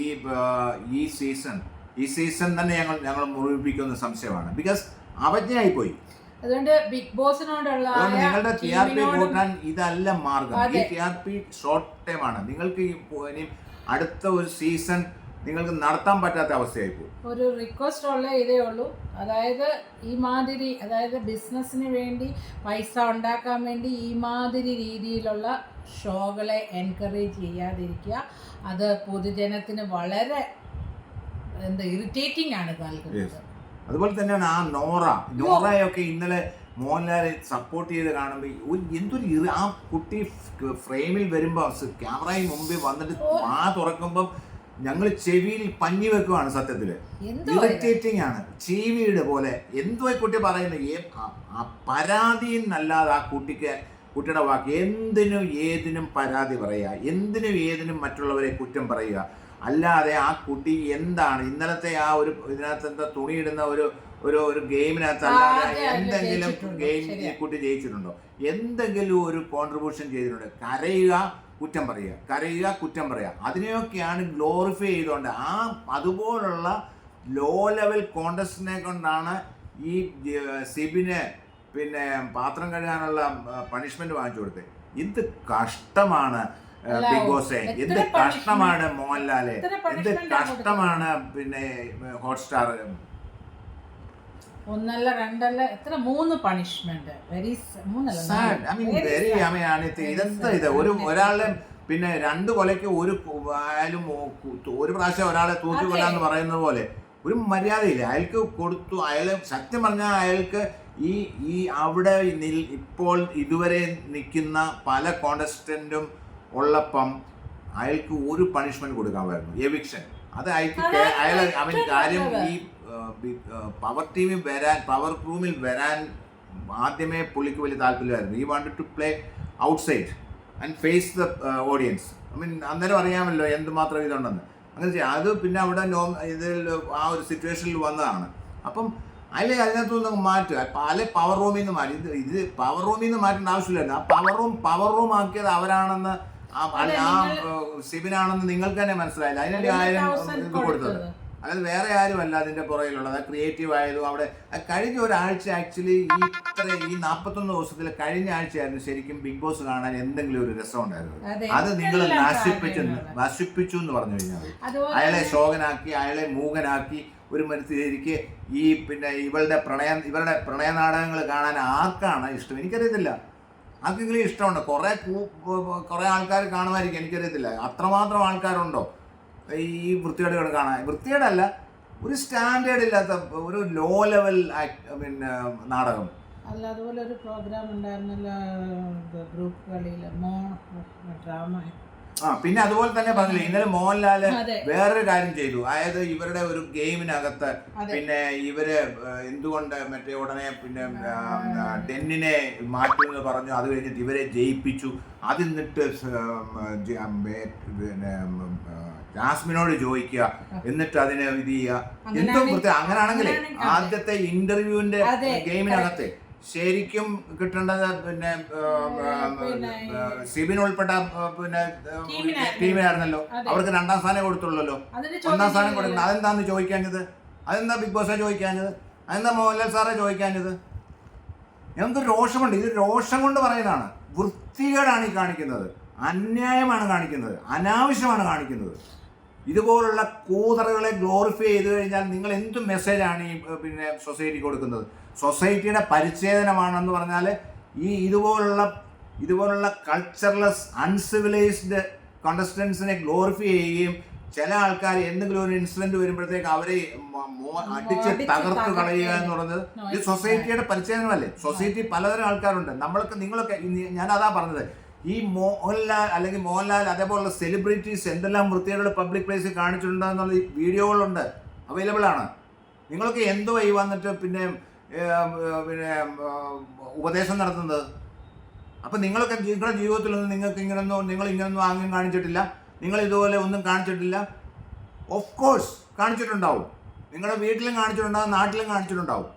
ഈ സീസൺ ഈ സീസൺ തന്നെ ഞങ്ങൾ ഞങ്ങൾ മുറിപ്പിക്കുന്ന സംശയമാണ്. ബിക്കോസ് അവജ്ഞയായിപ്പോയി. അതുകൊണ്ട് ബിഗ് ബോസിനോടുള്ള നിങ്ങളുടെ ടി ആർ പി കൂട്ടാൻ ഇതല്ല മാർഗം. ഈ T R P short time ആണ്. നിങ്ങൾക്ക് ഇനി അടുത്ത ഒരു സീസൺ നിങ്ങൾക്ക് നടത്താൻ പറ്റാത്ത അവസ്ഥയായി പോകും ഒരു റിക്വസ്റ്റ് ഉള്ള ഇതേ ഉള്ളൂ. അതായത് ഈ മാതിരി അതായത് ബിസിനസ്സിന് വേണ്ടി പൈസ ഉണ്ടാക്കാൻ വേണ്ടി ഈ മാതിരി രീതിയിലുള്ള ഷോകളെ എൻകറേജ് ചെയ്യാതിരിക്കുക. അത് പൊതുജനത്തിന് വളരെ എന്താ ഇറിറ്റേറ്റിംഗ് ആണ് നൽകുന്നത് അതുപോലെ തന്നെയാണ് ആ നോറ. നോറയൊക്കെ ഇന്നലെ മോഹൻലാലെ സപ്പോർട്ട് ചെയ്ത് കാണുമ്പോൾ ഒരു എന്തൊരു ആ കുട്ടി ഫ്രെയിമിൽ വരുമ്പോൾ ക്യാമറയിൽ മുമ്പിൽ വന്നിട്ട് ആ തുറക്കുമ്പം ഞങ്ങൾ ചെവിയിൽ പഞ്ഞി വെക്കുവാണ് സത്യത്തിൽ ഇറിറ്റേറ്റിംഗ് ആണ്. ചീവിയുടെ പോലെ. എന്തോ കുട്ടി പറയുന്നത് ആ- പരാതി എന്നല്ലാതെ ആ കുട്ടിക്ക് കുട്ടിയുടെ വാക്ക് എന്തിനും ഏതിനും പരാതി പറയുക. എന്തിനും ഏതിനും മറ്റുള്ളവരെ കുറ്റം പറയുക. അല്ലാതെ ആ കുട്ടി എന്താണ്? ഇന്നലത്തെ ആ ഒരു ഇതിനകത്ത് എന്താ തുണിയിടുന്ന ഒരു ഒരു ഒരു ഗെയിമിനകത്ത് അല്ലാതെ എന്തെങ്കിലും? ഗെയിം ഈ കുട്ടി ജയിച്ചിട്ടുണ്ടോ? എന്തെങ്കിലും ഒരു കോൺട്രിബ്യൂഷൻ ചെയ്തിട്ടുണ്ടോ. കരയുക കുറ്റം പറയുക കരയുക കുറ്റം പറയുക. അതിനെയൊക്കെയാണ് ഗ്ലോറിഫൈ ചെയ്തുകൊണ്ട് ആ അതുപോലുള്ള ലോ ലെവൽ കോണ്ടസ്റ്റിനെ കൊണ്ടാണ് ഈ സിബിനെ പിന്നെ പാത്രം കഴുകാനുള്ള പണിഷ്മെന്റ് വാങ്ങിച്ചു കൊടുത്തത്. എന്ത് കഷ്ടമാണ് ബിഗ് ബോസെ എന്ത് കഷ്ടമാണ് മോഹൻലാലെ. എന്ത് കഷ്ടമാണ് പിന്നെ ഹോട്ട്സ്റ്റാർ ഒന്നല്ല രണ്ടല്ല എത്ര? മൂന്ന് പണിഷ്മെന്റ് വെരി മൂന്നല്ല sad I mean very. I mean ഇതെന്താ. ഇത്? ഒരു ഒരാളെ പിന്നെ രണ്ട് കൊലയ്ക്ക് ഒരു ആയാലും ഒരു പ്രാവശ്യം ഒരാളെ തൂക്കി. കൊല്ലാന്ന് പറയുന്നത് പോലെ ഒരു മര്യാദയില്ല. അയാൾക്ക് കൊടുത്തു അയാൾ സത്യം പറഞ്ഞാൽ അയാൾക്ക് ഈ ഈ അവിടെ ഇപ്പോൾ ഇതുവരെ നിൽക്കുന്ന പല കോണ്ടസ്റ്റന്റും ഉള്ളപ്പം അയാൾക്ക് ഒരു പണിഷ്മെന്റ് കൊടുക്കാമായിരുന്നു എവിക്ഷൻ അത് അയാൾക്ക് അയാൾ അവൻ കാര്യം ഈ പവർ ടീമിൽ വരാൻ പവർ റൂമിൽ വരാൻ ആദ്യമേ പുള്ളിക്ക് വലിയ താല്പര്യമായിരുന്നു ഈ wanted to play outside and face the audience I mean അന്നേരം അറിയാമല്ലോ എന്തുമാത്രം ഇതുണ്ടെന്ന്. അങ്ങനെ ചെയ്യാം. അത് പിന്നെ അവിടെ നോ ഇതിൽ ആ ഒരു സിറ്റുവേഷനിൽ വന്നതാണ്. അപ്പം അല്ലെ അതിനകത്തു നിന്ന് മാറ്റുക? പല പവർ റൂമിൽ നിന്ന് മാറ്റി? ഇത് ഇത് പവർ റൂമിൽ നിന്ന് മാറ്റേണ്ട ആവശ്യമില്ലായിരുന്നു. ആ പവർ റൂം പവർ റൂം ആക്കിയത് അവരാണെന്ന് ആ അല്ല, സിബിനാണെന്ന് നിങ്ങൾക്ക് തന്നെ മനസ്സിലായില്ല. അതിനല്ലേ ആയിരം ഇത് കൊടുത്തത്. അതായത് വേറെ ആരുമല്ല അതിന്റെ പുറകിലുള്ളത്. ക്രിയേറ്റീവ് ആയതും അവിടെ കഴിഞ്ഞ ഒരാഴ്ച ആക്ച്വലി ഈ ഇത്ര ഈ നാൽപ്പത്തൊന്ന് ദിവസത്തിൽ കഴിഞ്ഞ ആഴ്ചയായിരുന്നു ശരിക്കും ബിഗ് ബോസ് കാണാൻ എന്തെങ്കിലും ഒരു രസം ഉണ്ടായിരുന്നു അതെ. നിങ്ങൾ നശിപ്പിച്ചു നശിപ്പിച്ചു എന്ന് പറഞ്ഞു കഴിഞ്ഞാൽ അയാളെ ശോകനാക്കി അയാളെ മൂകനാക്കി ഒരു മനുഷ്യരിക്ക് ഈ പിന്നെ ഇവളുടെ പ്രണയ ഇവരുടെ പ്രണയ നാടകങ്ങൾ കാണാൻ ആർക്കാണ് ഇഷ്ടം? എനിക്കറിയത്തില്ല. ആർക്കെങ്കിലും ഇഷ്ടമുണ്ടോ? കുറേ കുറേ ആൾക്കാർ കാണുമായിരിക്കും എനിക്കറിയത്തില്ല. അത്രമാത്രം ആൾക്കാരുണ്ടോ? ഈ വൃത്തികേടുകൾ കാണാൻ. വൃത്തികേടല്ല ഒരു സ്റ്റാൻഡേർഡ് ഇല്ലാത്ത ഒരു ലോ ലെവൽ പിന്നെ നാടകം. അല്ല അതുപോലെ ഒരു പ്രോഗ്രാം ഉണ്ടായിരുന്നല്ലോ ഗ്രൂപ്പ് കളിയിൽ മോ ഡ്രാമ ആ പിന്നെ അതുപോലെ തന്നെ പറഞ്ഞില്ലേ ഇന്നലെ മോഹൻലാൽ അതെ. വേറൊരു കാര്യം ചെയ്തു. അതായത് ഇവരുടെ ഒരു ഗെയിമിനകത്ത് പിന്നെ ഇവർ എന്തുകൊണ്ട് മറ്റേ ഉടനെ പിന്നെ ആ, മാറ്റി ഡെന്നിനെ മാറ്റുമെന്ന് പറഞ്ഞു. അത് കഴിഞ്ഞിട്ട് ഇവരെ ജയിപ്പിച്ചു. അത് എന്നിട്ട് സ്, ഉം, ജ- ഉം, ഏ, പിന്നെ ജാസ്മിനോട് ചോദിക്കുക എന്നിട്ട് അതിനെ ഇത് ചെയ്യുക. എന്തും കൃത്യം അതെ. ആദ്യത്തെ ഇന്റർവ്യൂവിന്റെ ഗെയിമിനകത്തെ ശരിക്കും കിട്ടേണ്ടത് പിന്നെ സിബിൻ ഉൾപ്പെട്ട പിന്നെ ടീമിനായിരുന്നല്ലോ. അവർക്ക് രണ്ടാം സ്ഥാനം കൊടുത്തുള്ളല്ലോ. ഒന്നാം സ്ഥാനം കൊടുക്കുന്നത് കൊടുക്കണം അതെന്താന്ന് ചോദിക്കാഞ്ഞത്? അതെന്താ ബിഗ് ബോസാ ചോദിക്കാഞ്ഞത്? അതെന്താ മോഹൻലാൽ സാറെ ചോദിക്കാഞ്ഞത്? ഞങ്ങൾക്ക് രോഷമുണ്ട്. ഇത് രോഷം കൊണ്ട് പറയുന്നതാണ്. വൃത്തികേടാണ് ഈ കാണിക്കുന്നത്. അന്യായമാണ് കാണിക്കുന്നത്. അനാവശ്യമാണ് കാണിക്കുന്നത്. ഇതുപോലുള്ള കൂതറകളെ ഗ്ലോറിഫൈ ചെയ്ത് കഴിഞ്ഞാൽ നിങ്ങൾ എന്ത് മെസ്സേജാണ് ഈ പിന്നെ സൊസൈറ്റി കൊടുക്കുന്നത്? സൊസൈറ്റിയുടെ പരിച്ഛേദനമാണെന്ന് പറഞ്ഞാൽ ഈ ഇതുപോലുള്ള ഇതുപോലുള്ള കൾച്ചർലെസ് അൺസിവിലൈസ്ഡ് കണ്ടസ്റ്റൻസിനെ ഗ്ലോറിഫൈ ചെയ്യുകയും ചില ആൾക്കാർ എന്തെങ്കിലും ഒരു ഇൻസിഡന്റ് വരുമ്പോഴത്തേക്ക് അവരെ അടിച്ച് തകർത്ത് കളയുക എന്ന് പറഞ്ഞത് ഇത് സൊസൈറ്റിയുടെ പരിച്ഛേദനമല്ലേ? സൊസൈറ്റി പലതരം ആൾക്കാരുണ്ട്. നമ്മൾക്ക് നിങ്ങളൊക്കെ ഞാൻ അതാ പറഞ്ഞത്. ഈ മോഹൻലാൽ അല്ലെങ്കിൽ മോഹൻലാൽ അതേപോലുള്ള സെലിബ്രിറ്റീസ് എന്തെല്ലാം വൃത്തിയുടെ പബ്ലിക് പ്ലേസിൽ കാണിച്ചിട്ടുണ്ടെന്നുള്ള വീഡിയോകളുണ്ട് അവൈലബിൾ ആണ്. നിങ്ങൾക്ക് എന്തോ ഈ വന്നിട്ട് പിന്നെ പിന്നെ ഉപദേശം നടത്തുന്നത്? അപ്പം നിങ്ങളൊക്കെ നിങ്ങളുടെ ജീവിതത്തിലൊന്നും നിങ്ങൾക്ക് ഇങ്ങനൊന്നും നിങ്ങൾ ഇങ്ങനൊന്നും ആംഗ്യം കാണിച്ചിട്ടില്ല. നിങ്ങൾ ഇതുപോലെ ഒന്നും കാണിച്ചിട്ടില്ല. ഓഫ് കോഴ്സ് കാണിച്ചിട്ടുണ്ടാവും. നിങ്ങളുടെ വീട്ടിലും കാണിച്ചിട്ടുണ്ടാവും നാട്ടിലും കാണിച്ചിട്ടുണ്ടാവും.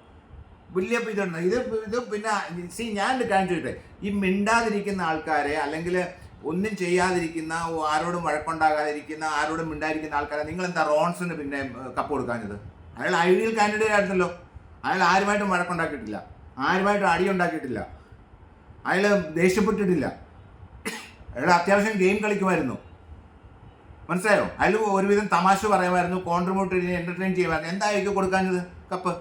വലിയ ഇതുണ്ട്. ഇത് ഇത് പിന്നെ സി ഞാൻ ചോദിക്കട്ടെ? ഈ മിണ്ടാതിരിക്കുന്ന ആൾക്കാരെ അല്ലെങ്കിൽ ഒന്നും ചെയ്യാതിരിക്കുന്ന ആരോടും വഴക്കുണ്ടാകാതിരിക്കുന്ന ആരോടും മിണ്ടാതിരിക്കുന്ന ആൾക്കാരെ നിങ്ങൾ എന്താ റോൺസിന് പിന്നെ കപ്പ് കൊടുക്കാഞ്ഞത്? അയാൾ ഐഡിയൽ കാൻഡിഡേറ്റ് ആയിരുന്നല്ലോ. അയാൾ ആരുമായിട്ടും വഴക്കുണ്ടാക്കിയിട്ടില്ല. ആരുമായിട്ടും അടി ഉണ്ടാക്കിയിട്ടില്ല. അയാൾ ദേഷ്യപ്പെട്ടിട്ടില്ല. അയാൾ അത്യാവശ്യം ഗെയിം കളിക്കുമായിരുന്നു. മനസ്സിലായോ? അയാൾ ഒരുവിധം തമാശ പറയുമായിരുന്നു കോൺട്രിബ്യൂട്ട് എന്റർടൈൻ ചെയ്യുമായിരുന്നു. എന്തായിരിക്കും കൊടുക്കാഞ്ഞത്? കപ്പ്.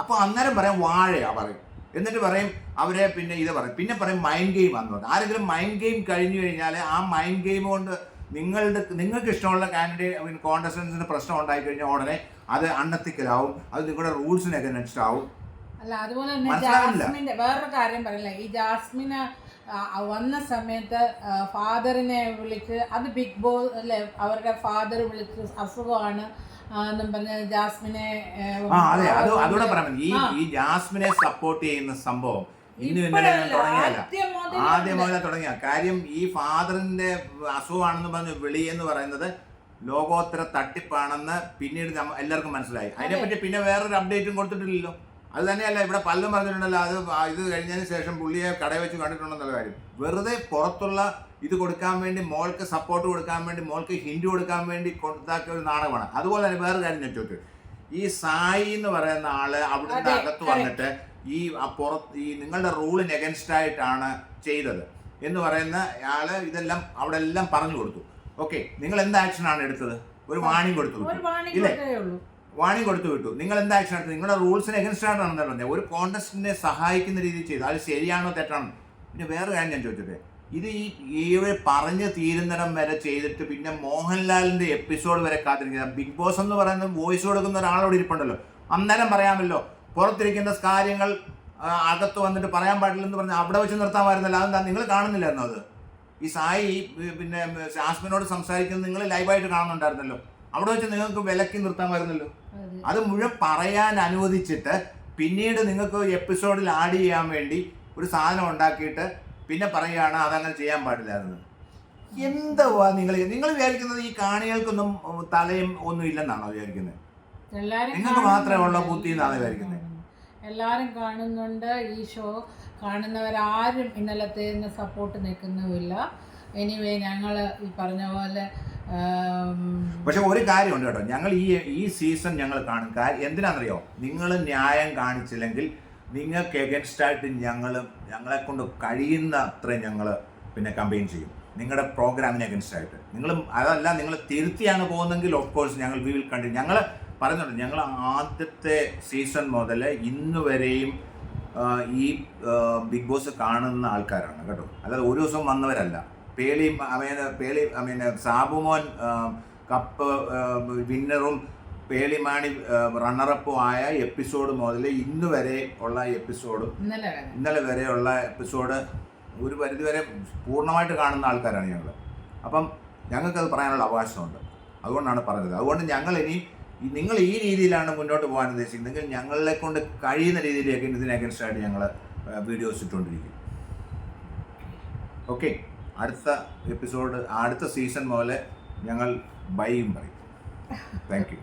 അപ്പോൾ അന്നേരം പറയാം വാഴയാ പറയും. എന്നിട്ട് പറയും അവരെ പിന്നെ ഇത് പറയും. പിന്നെ പറയും മൈൻഡ് ഗെയിം ആണെന്ന് ആരെങ്കിലും മൈൻഡ് ഗെയിം കഴിഞ്ഞു കഴിഞ്ഞാൽ ആ മൈൻഡ് ഗെയിം കൊണ്ട് നിങ്ങളുടെ നിങ്ങൾക്ക് ഇഷ്ടമുള്ള കാൻഡിഡേറ്റ് കോൺടസ്റ്റൻസിന് പ്രശ്നം ഉണ്ടായി കഴിഞ്ഞാൽ ഉടനെ അത് അണ്ണത്തിക്കലാവും അത് നിങ്ങളുടെ റൂൾസിനൊക്കെ നെക്സ്റ്റാവും അല്ല അതുപോലെ തന്നെ ജാസ്മിന്റെ വേറൊരു കാര്യം പറയില്ല? ഈ ജാസ്മിന് വന്ന സമയത്ത് ഫാദറിനെ വിളിച്ച് അത് ബിഗ് ബോസ് അല്ലേ അവരുടെ ഫാദർ വിളിച്ച് അസുഖമാണ്. ജാസ്മിനെ ആ, ആ അതെ അത് അതോടെ പറയാൻ ഈ ഈ ജാസ്മിനെ സപ്പോർട്ട് ചെയ്യുന്ന സംഭവം ഇന്ന് ഇന്നലെ തുടങ്ങിയല്ല ആദ്യം മുതലേ തുടങ്ങിയ. കാര്യം ഈ ഫാദറിന്റെ അസുഖമാണെന്ന് പറഞ്ഞ് വിളി എന്ന് പറയുന്നത് ലോകോത്തര തട്ടിപ്പാണെന്ന് പിന്നീട് എല്ലാവർക്കും മനസ്സിലായി. അതിനെപ്പറ്റി പിന്നെ വേറൊരു അപ്ഡേറ്റും കൊടുത്തിട്ടില്ലല്ലോ. അത് തന്നെയല്ല ഇവിടെ പല്ലും പറഞ്ഞിട്ടുണ്ടല്ലോ അത് ഇത് കഴിഞ്ഞതിന് ശേഷം പുള്ളിയെ കടയിൽ വെച്ച് കണ്ടിട്ടുണ്ടെന്നുള്ള കാര്യം. വെറുതെ പുറത്തുള്ള ഇത് കൊടുക്കാൻ വേണ്ടി മോൾക്ക് സപ്പോർട്ട് കൊടുക്കാൻ വേണ്ടി മോൾക്ക് ഹിൻഡ് കൊടുക്കാൻ വേണ്ടി കൊടുത്താക്കിയ ഒരു നാടകമാണ്. അതുപോലെ തന്നെ വേറെ കാര്യം ഞാൻ ചോദിച്ചു ഈ സായി എന്ന് പറയുന്ന ആൾ അവിടുത്തെ അകത്ത് വന്നിട്ട് ഈ പുറത്ത് ഈ നിങ്ങളുടെ റൂളിന് എഗൻസ്റ്റ് ആയിട്ടാണ് ചെയ്തത് എന്ന് പറയുന്ന ആൾ ഇതെല്ലാം അവിടെ എല്ലാം പറഞ്ഞു കൊടുത്തു. ഓക്കെ നിങ്ങൾ എന്ത് ആക്ഷനാണ് എടുത്തത്? ഒരു വാണിംഗ് കൊടുത്തു. ഇല്ലേ? വാണിംഗ് കൊടുത്തു വിട്ടു. നിങ്ങൾ എന്താ ആക്ഷൻ എടുത്തത്? നിങ്ങളുടെ റൂൾസിന് എഗൻസ്റ്റ് ആയിട്ടാണ് പറഞ്ഞത്? ഒരു കോൺടസ്റ്റിനെ സഹായിക്കുന്ന രീതിയിൽ ചെയ്തു. അത് ശരിയാണോ തെറ്റാണോ? പിന്നെ വേറെ കാര്യം ഞാൻ ചോദിച്ചത് ഇത് ഈ ഈ പറഞ്ഞ് തീരുന്നിടം വരെ ചെയ്തിട്ട് പിന്നെ മോഹൻലാലിന്റെ എപ്പിസോഡ് വരെ കാത്തിരിക്കുന്നത് ബിഗ് ബോസ് എന്ന് പറയുന്ന വോയിസ് കൊടുക്കുന്ന ഒരാളോട് ഇരിപ്പുണ്ടല്ലോ. അന്നേരം പറയാമല്ലോ പുറത്തിരിക്കുന്ന കാര്യങ്ങൾ അകത്ത് വന്നിട്ട് പറയാൻ പാടില്ല എന്ന് പറഞ്ഞ് അവിടെ വെച്ച് നിർത്താമായിരുന്നല്ലോ. അതെന്താ? നിങ്ങൾ കാണുന്നില്ലായിരുന്നോ അത്? ഈ സായി പിന്നെ ശാസ്മിനോട് സംസാരിക്കുന്നത് നിങ്ങൾ ലൈവായിട്ട് കാണുന്നുണ്ടായിരുന്നല്ലോ. അവിടെ വെച്ച് നിങ്ങൾക്ക് വിലക്കി നിർത്താമായിരുന്നല്ലോ. അതെ. മുഴുവൻ പറയാൻ അനുവദിച്ചിട്ട് പിന്നീട് നിങ്ങൾക്ക് എപ്പിസോഡിൽ ആഡ് ചെയ്യാൻ വേണ്ടി ഒരു സാധനം ഉണ്ടാക്കിയിട്ട് പിന്നെ പറയുകയാണ് അതങ്ങനെ ചെയ്യാൻ പാടില്ലായിരുന്നു എന്തുവാ നിങ്ങൾ നിങ്ങൾ വിചാരിക്കുന്നത് ഈ കാണികൾക്കൊന്നും തലയും ഒന്നും ഇല്ലെന്നാണോ വിചാരിക്കുന്നത്? നിങ്ങൾക്ക് മാത്രമേ ഉള്ള. ബുദ്ധി എന്നാണ് വിചാരിക്കുന്നത്. എല്ലാരും കാണുന്നുണ്ട് ഈ ഷോ. കാണുന്നവരാരും ഇന്നലത്തെ സപ്പോർട്ട് നിൽക്കുന്നുമില്ല. എനിവേ ഞങ്ങൾ ഈ പറഞ്ഞ പോലെ പക്ഷെ ഒരു കാര്യമുണ്ട് കേട്ടോ. ഞങ്ങൾ ഈ ഈ സീസൺ ഞങ്ങൾ കാണും. എന്തിനാണെന്നറിയോ? നിങ്ങൾ ന്യായം കാണിച്ചില്ലെങ്കിൽ നിങ്ങൾക്ക് എഗൻസ്റ്റ് ആയിട്ട് ഞങ്ങൾ ഞങ്ങളെ കൊണ്ട് കഴിയുന്ന അത്രയും ഞങ്ങൾ പിന്നെ കമ്പയിൻ ചെയ്യും. നിങ്ങളുടെ പ്രോഗ്രാമിന് എഗൻസ്റ്റ് ആയിട്ട്. നിങ്ങൾ അതല്ല നിങ്ങൾ തിരുത്തിയാണ് പോകുന്നെങ്കിൽ ഓഫ് കോഴ്സ് ഞങ്ങൾ വി വിൽ കണ്ടി ഞങ്ങൾ പറഞ്ഞിട്ടുണ്ട് ഞങ്ങൾ ആദ്യത്തെ സീസൺ മുതൽ ഇന്ന് വരെയും ഈ ബിഗ് ബോസ് കാണുന്ന ആൾക്കാരാണ് കേട്ടോ. അല്ലാതെ ഒരു ദിവസം വന്നവരല്ല. പേളി അമേന പേളി അമീന സാബുമോൻ കപ്പ് വിന്നറും പേളിമാണി റണ്ണറപ്പും ആയ എപ്പിസോഡ് മുതൽ ഇന്ന് വരെ ഉള്ള എപ്പിസോഡും ഇന്നലെ വരെ. ഇന്നലെ വരെയുള്ള എപ്പിസോഡ് ഒരു പരിധി വരെ പൂർണമായിട്ട് കാണുന്ന ആൾക്കാരാണ് ഞങ്ങൾ അപ്പം ഞങ്ങൾക്കത് പറയാനുള്ള അവകാശമുണ്ട്. അതുകൊണ്ടാണ് പറഞ്ഞത്. അതുകൊണ്ട് ഞങ്ങൾ ഇനി നിങ്ങൾ ഈ രീതിയിലാണ് മുന്നോട്ട് പോകാൻ ഉദ്ദേശിക്കുന്നതെങ്കിൽ ഞങ്ങളെ കൊണ്ട് കഴിയുന്ന രീതിയിലേക്ക് ഇതിനെ അഗൻസ്റ്റായിട്ട് ഞങ്ങൾ വീഡിയോസ് ഇട്ടുകൊണ്ടിരിക്കും ഓക്കെ അടുത്ത എപ്പിസോഡ് അടുത്ത സീസൺ മുതൽ ഞങ്ങൾ ബൈയും പറയും. Thank you